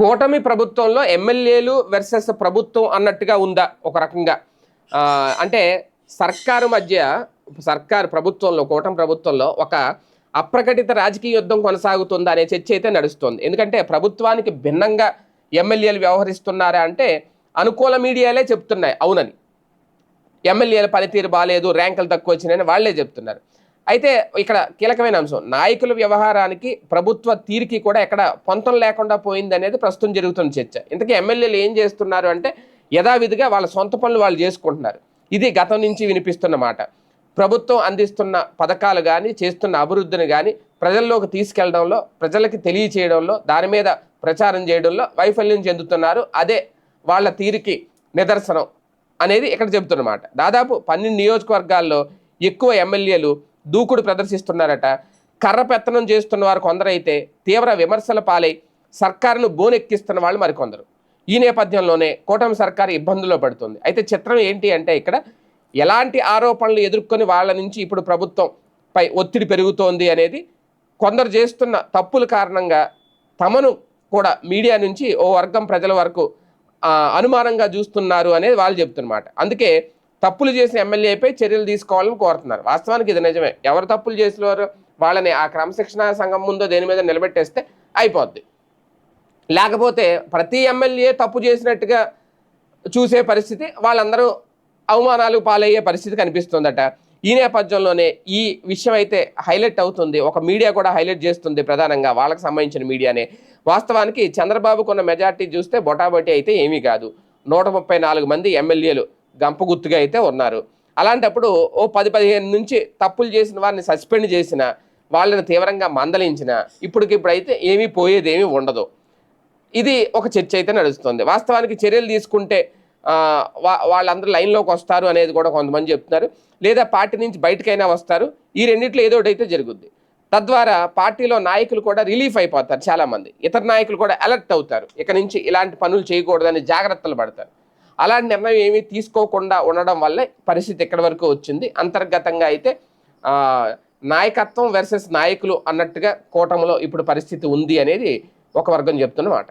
కూటమి ప్రభుత్వంలో ఎమ్మెల్యేలు వర్సెస్ ప్రభుత్వం అన్నట్టుగా ఉందా ఒక రకంగా? అంటే సర్కారు మధ్య సర్కారు ప్రభుత్వంలో కూటమి ప్రభుత్వంలో ఒక అప్రకటిత రాజకీయ యుద్ధం కొనసాగుతుందా అనే చర్చ అయితే నడుస్తుంది. ఎందుకంటే ప్రభుత్వానికి భిన్నంగా ఎమ్మెల్యేలు వ్యవహరిస్తున్నారా అంటే అనుకూల మీడియాలే చెప్తున్నాయి. అవునని. ఎమ్మెల్యేల పనితీరు బాగాలేదు ర్యాంకులు తక్కువ వచ్చినాయని వాళ్ళే చెప్తున్నారు. అయితే ఇక్కడ కీలకమైన అంశం నాయకుల వ్యవహారానికి ప్రభుత్వ తీరికి కూడా ఎక్కడ పొంతం లేకుండా పోయింది అనేది ప్రస్తుతం జరుగుతున్న చర్చ. ఇంతకీ ఎమ్మెల్యేలు ఏం చేస్తున్నారు అంటే యథావిధిగా వాళ్ళ సొంత పనులు వాళ్ళు చేసుకుంటున్నారు. ఇది గతం నుంచి వినిపిస్తున్న మాట. ప్రభుత్వం అందిస్తున్న పథకాలు కానీ చేస్తున్న అభివృద్ధిని కానీ ప్రజల్లోకి తీసుకెళ్ళడంలో ప్రజలకి తెలియచేయడంలో దాని మీద ప్రచారం చేయడంలో వైఫల్యం చెందుతున్నారు. అదే వాళ్ళ తీరికి నిదర్శనం అనేది ఇక్కడ చెబుతున్నమాట దాదాపు పన్నెండు నియోజకవర్గాల్లో ఎక్కువ ఎమ్మెల్యేలు దూకుడు ప్రదర్శిస్తున్నారట. కర్ర పెత్తనం చేస్తున్న వారు కొందరైతే తీవ్ర విమర్శల పాలై సర్కారును బోనెక్కిస్తున్న వాళ్ళు మరికొందరు. ఈ నేపథ్యంలోనే కూటమి సర్కారు ఇబ్బందుల్లో పడుతుంది. అయితే చిత్రం ఏంటి అంటే ఇక్కడ ఎలాంటి ఆరోపణలు ఎదుర్కొని వాళ్ళ నుంచి ఇప్పుడు ప్రభుత్వం పై ఒత్తిడి పెరుగుతోంది అనేది కొందరు చేస్తున్న తప్పుల కారణంగా తమను కూడా మీడియా నుంచి ఓ వర్గం ప్రజల వరకు అనుమానంగా చూస్తున్నారు అనేది వాళ్ళు చెప్తున్నమాట అందుకే తప్పులు చేసిన ఎమ్మెల్యేపై చర్యలు తీసుకోవాలని కోరుతున్నారు. వాస్తవానికి ఇది నిజమే. ఎవరు తప్పులు చేసినారో వాళ్ళని ఆ క్రమశిక్షణ సంఘం ముందో దేని మీద నిలబెట్టేస్తే అయిపోద్ది. లేకపోతే ప్రతి ఎమ్మెల్యే తప్పు చేసినట్టుగా చూసే పరిస్థితి వాళ్ళందరూ అవమానాలు పాలయ్యే పరిస్థితి కనిపిస్తుందట. ఈ నేపథ్యంలోనే ఈ విషయం అయితే హైలైట్ అవుతుంది. ఒక మీడియా కూడా హైలైట్ చేస్తుంది ప్రధానంగా వాళ్ళకి సంబంధించిన మీడియానే. వాస్తవానికి చంద్రబాబుకున్న మెజార్టీ చూస్తే బొటాబొటీ అయితే ఏమీ కాదు. నూట ముప్పై నాలుగు మంది ఎమ్మెల్యేలు గంప గుర్తుగా అయితే ఉన్నారు. అలాంటప్పుడు ఓ పది పదిహేను నుంచి తప్పులు చేసిన వారిని సస్పెండ్ చేసిన వాళ్ళని తీవ్రంగా మందలించిన ఇప్పటికిప్పుడు అయితే ఏమీ పోయేది ఏమీ ఉండదు. ఇది ఒక చర్చ అయితే నడుస్తుంది. వాస్తవానికి చర్యలు తీసుకుంటే వా- వాళ్ళందరూ లైన్లోకి వస్తారు అనేది కూడా కొంతమంది చెప్తున్నారు. లేదా పార్టీ నుంచి బయటకైనా వస్తారు. ఈ రెండిట్లో ఏదో ఒకటి అయితే జరుగుద్ది. తద్వారా పార్టీలో నాయకులు కూడా రిలీఫ్ అయిపోతారు చాలామంది. ఇతర నాయకులు కూడా అలర్ట్ అవుతారు. ఇక నుంచి ఇలాంటి పనులు చేయకూడదని జాగ్రత్తలు పడతారు. అలాంటి నిర్ణయం ఏమీ తీసుకోకుండా ఉండడం వల్లే పరిస్థితి ఎక్కడి వరకు వచ్చింది. అంతర్గతంగా అయితే నాయకత్వం వర్సెస్ నాయకులు అన్నట్టుగా కూటమిలో ఇప్పుడు పరిస్థితి ఉంది అనేది ఒక వర్గం చెప్తున్నమాట.